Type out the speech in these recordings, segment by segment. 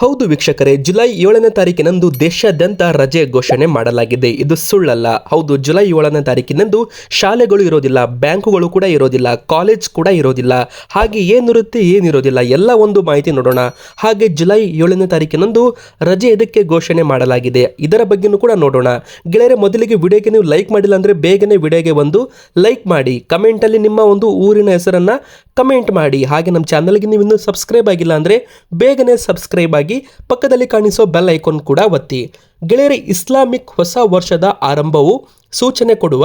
ಹೌದು ವೀಕ್ಷಕರೇ, ಜುಲೈ ಏಳನೇ ತಾರೀಕಿನಂದು ದೇಶಾದ್ಯಂತ ರಜೆ ಘೋಷಣೆ ಮಾಡಲಾಗಿದೆ. ಇದು ಸುಳ್ಳಲ್ಲ. ಹೌದು, ಜುಲೈ ಏಳನೇ ತಾರೀಕಿನಂದು ಶಾಲೆಗಳು ಇರೋದಿಲ್ಲ, ಬ್ಯಾಂಕುಗಳು ಕೂಡ ಇರೋದಿಲ್ಲ, ಕಾಲೇಜ್ ಕೂಡ ಇರೋದಿಲ್ಲ. ಹಾಗೆ ಏನಿರುತ್ತೆ ಏನಿರೋದಿಲ್ಲ ಎಲ್ಲ ಒಂದು ಮಾಹಿತಿ ನೋಡೋಣ. ಹಾಗೆ ಜುಲೈ ಏಳನೇ ತಾರೀಕಿನಂದು ರಜೆ ಇದಕ್ಕೆ ಘೋಷಣೆ ಮಾಡಲಾಗಿದೆ, ಇದರ ಬಗ್ಗೆನೂ ಕೂಡ ನೋಡೋಣ. ಗೆಳೆಯರೆ, ಮೊದಲಿಗೆ ವಿಡಿಯೋಗೆ ನೀವು ಲೈಕ್ ಮಾಡಿಲ್ಲ ಅಂದರೆ ಬೇಗನೆ ವಿಡಿಯೋಗೆ ಒಂದು ಲೈಕ್ ಮಾಡಿ. ಕಮೆಂಟಲ್ಲಿ ನಿಮ್ಮ ಒಂದು ಊರಿನ ಹೆಸರನ್ನು ಕಮೆಂಟ್ ಮಾಡಿ. ಹಾಗೆ ನಮ್ಮ ಚಾನಲ್ಗೆ ನೀವು ಇನ್ನೂ ಸಬ್ಸ್ಕ್ರೈಬ್ ಆಗಿಲ್ಲ ಅಂದರೆ ಬೇಗನೆ ಸಬ್ಸ್ಕ್ರೈಬ್ ಆಗಿ ಪಕ್ಕದಲ್ಲಿ ಕಾಣಿಸೋ ಬೆಲ್ ಐಕಾನ್ ಕೂಡ ಒತ್ತಿ. ಗೆಳೆಯರೆ, ಇಸ್ಲಾಮಿಕ್ ಹೊಸ ವರ್ಷದ ಆರಂಭವು ಸೂಚನೆ ಕೊಡುವ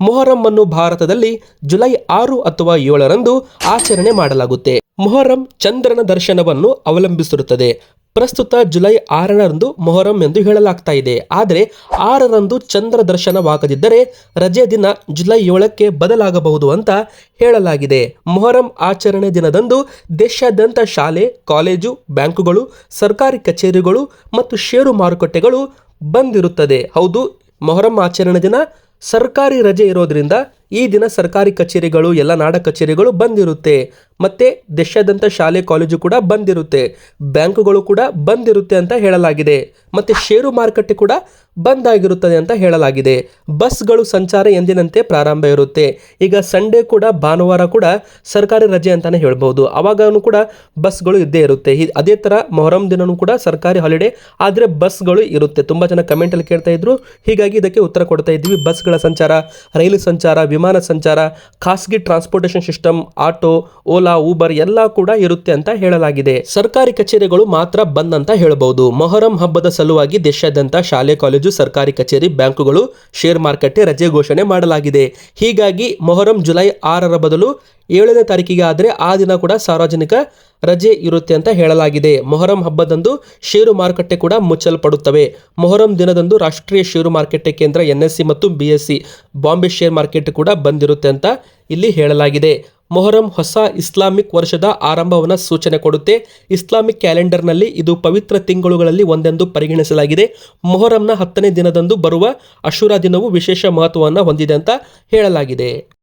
ಮೊಹರಂ ಅನ್ನು ಭಾರತದಲ್ಲಿ ಜುಲೈ ಆರು ಅಥವಾ ಏಳರಂದು ಆಚರಣೆ ಮಾಡಲಾಗುತ್ತೆ. ಮೊಹರಂ ಚಂದ್ರನ ದರ್ಶನವನ್ನು ಅವಲಂಬಿಸಿರುತ್ತದೆ. ಪ್ರಸ್ತುತ ಜುಲೈ ಆರರಂದು ಮೊಹರಂ ಎಂದು ಹೇಳಲಾಗ್ತಾ ಇದೆ. ಆದರೆ ಆರರಂದು ಚಂದ್ರ ದರ್ಶನವಾಗದಿದ್ದರೆ ರಜೆ ದಿನ ಜುಲೈ ಏಳಕ್ಕೆ ಬದಲಾಗಬಹುದು ಅಂತ ಹೇಳಲಾಗಿದೆ. ಮೊಹರಂ ಆಚರಣೆ ದಿನದಂದು ದೇಶಾದ್ಯಂತ ಶಾಲೆ, ಕಾಲೇಜು, ಬ್ಯಾಂಕುಗಳು, ಸರ್ಕಾರಿ ಕಚೇರಿಗಳು ಮತ್ತು ಷೇರು ಮಾರುಕಟ್ಟೆಗಳು ಬಂದಿರುತ್ತದೆ. ಹೌದು, ಮೊಹರಂ ಆಚರಣೆ ದಿನ ಸರ್ಕಾರಿ ರಜೆ ಇರೋದ್ರಿಂದ ಈ ದಿನ ಸರ್ಕಾರಿ ಕಚೇರಿಗಳು, ಎಲ್ಲ ನಾಡ ಕಚೇರಿಗಳು ಬಂದಿರುತ್ತೆ. ಮತ್ತೆ ದೇಶಾದ್ಯಂತ ಶಾಲೆ, ಕಾಲೇಜು ಕೂಡ ಬಂದಿರುತ್ತೆ. ಬ್ಯಾಂಕುಗಳು ಕೂಡ ಬಂದಿರುತ್ತೆ ಅಂತ ಹೇಳಲಾಗಿದೆ. ಮತ್ತೆ ಷೇರು ಮಾರುಕಟ್ಟೆ ಕೂಡ ಬಂದ್ ಆಗಿರುತ್ತದೆ ಅಂತ ಹೇಳಲಾಗಿದೆ. ಬಸ್ಗಳು ಸಂಚಾರ ಎಂದಿನಂತೆ ಪ್ರಾರಂಭ ಇರುತ್ತೆ. ಈಗ ಸಂಡೇ ಕೂಡ, ಭಾನುವಾರ ಕೂಡ ಸರ್ಕಾರಿ ರಜೆ ಅಂತಾನೆ ಹೇಳ್ಬೋದು. ಅವಾಗನು ಕೂಡ ಬಸ್ಗಳು ಇದ್ದೇ ಇರುತ್ತೆ. ಅದೇ ಥರ ಮೊಹರಂ ದಿನವೂ ಕೂಡ ಸರ್ಕಾರಿ ಹಾಲಿಡೇ, ಆದರೆ ಬಸ್ಗಳು ಇರುತ್ತೆ. ತುಂಬ ಜನ ಕಮೆಂಟಲ್ಲಿ ಕೇಳ್ತಾ ಇದ್ರು. ಹೀಗಾಗಿ ಇದಕ್ಕೆ ಉತ್ತರ ಕೊಡ್ತಾ ಇದ್ವಿ ಬಸ್ಗಳ ಸಂಚಾರ, ರೈಲು ಸಂಚಾರ, ವಿಮಾನ ಸಂಚಾರ, ಖಾಸಗಿ transportation system auto Ola Uber ಎಲ್ಲ ಕೂಡ ಇರುತ್ತೆ ಅಂತ ಹೇಳಲಾಗಿದೆ. ಸರ್ಕಾರಿ ಕಚೇರಿಗಳು ಮಾತ್ರ ಬಂದ್ ಅಂತ ಹೇಳಬಹುದು ಮೊಹರಂ ಹಬ್ಬದ ಸಲುವಾಗಿ ದೇಶಾದ್ಯಂತ ಶಾಲೆ, ಕಾಲೇಜು, ಸರ್ಕಾರಿ ಕಚೇರಿ, ಬ್ಯಾಂಕುಗಳು ಶೇರ್ ಮಾರುಕಟ್ಟೆ ರಜೆ ಘೋಷಣೆ ಮಾಡಲಾಗಿದೆ. ಹೀಗಾಗಿ ಮೊಹರಂ ಜುಲೈ ಆರರ ಬದಲು ಏಳನೇ ತಾರೀಕಿಗೆ ಆದರೆ ಆ ದಿನ ಕೂಡ ಸಾರ್ವಜನಿಕ ರಜೆ ಇರುತ್ತೆ ಅಂತ ಹೇಳಲಾಗಿದೆ. ಮೊಹರಂ ಹಬ್ಬದಂದು ಷೇರು ಮಾರುಕಟ್ಟೆ ಕೂಡ ಮುಚ್ಚಲ್ಪಡುತ್ತವೆ. ಮೊಹರಂ ದಿನದಂದು ರಾಷ್ಟ್ರೀಯ ಷೇರು ಮಾರುಕಟ್ಟೆ ಕೇಂದ್ರ ಎನ್ಎಸ್ಸಿ ಮತ್ತು ಬಿಎಸ್ಸಿ ಬಾಂಬೆ ಶೇರ್ ಮಾರ್ಕೆಟ್ ಕೂಡ ಬಂದಿರುತ್ತೆ ಅಂತ ಇಲ್ಲಿ ಹೇಳಲಾಗಿದೆ. ಮೊಹರಂ ಹೊಸ ಇಸ್ಲಾಮಿಕ್ ವರ್ಷದ ಆರಂಭವನ್ನು ಸೂಚನೆ ಕೊಡುತ್ತೆ. ಇಸ್ಲಾಮಿಕ್ ಕ್ಯಾಲೆಂಡರ್ನಲ್ಲಿ ಇದು ಪವಿತ್ರ ತಿಂಗಳುಗಳಲ್ಲಿ ಒಂದೆಂದು ಪರಿಗಣಿಸಲಾಗಿದೆ. ಮೊಹರಂನ ಹತ್ತನೇ ದಿನದಂದು ಬರುವ ಅಶುರಾ ದಿನವು ವಿಶೇಷ ಮಹತ್ವವನ್ನು ಹೊಂದಿದೆ ಅಂತ ಹೇಳಲಾಗಿದೆ.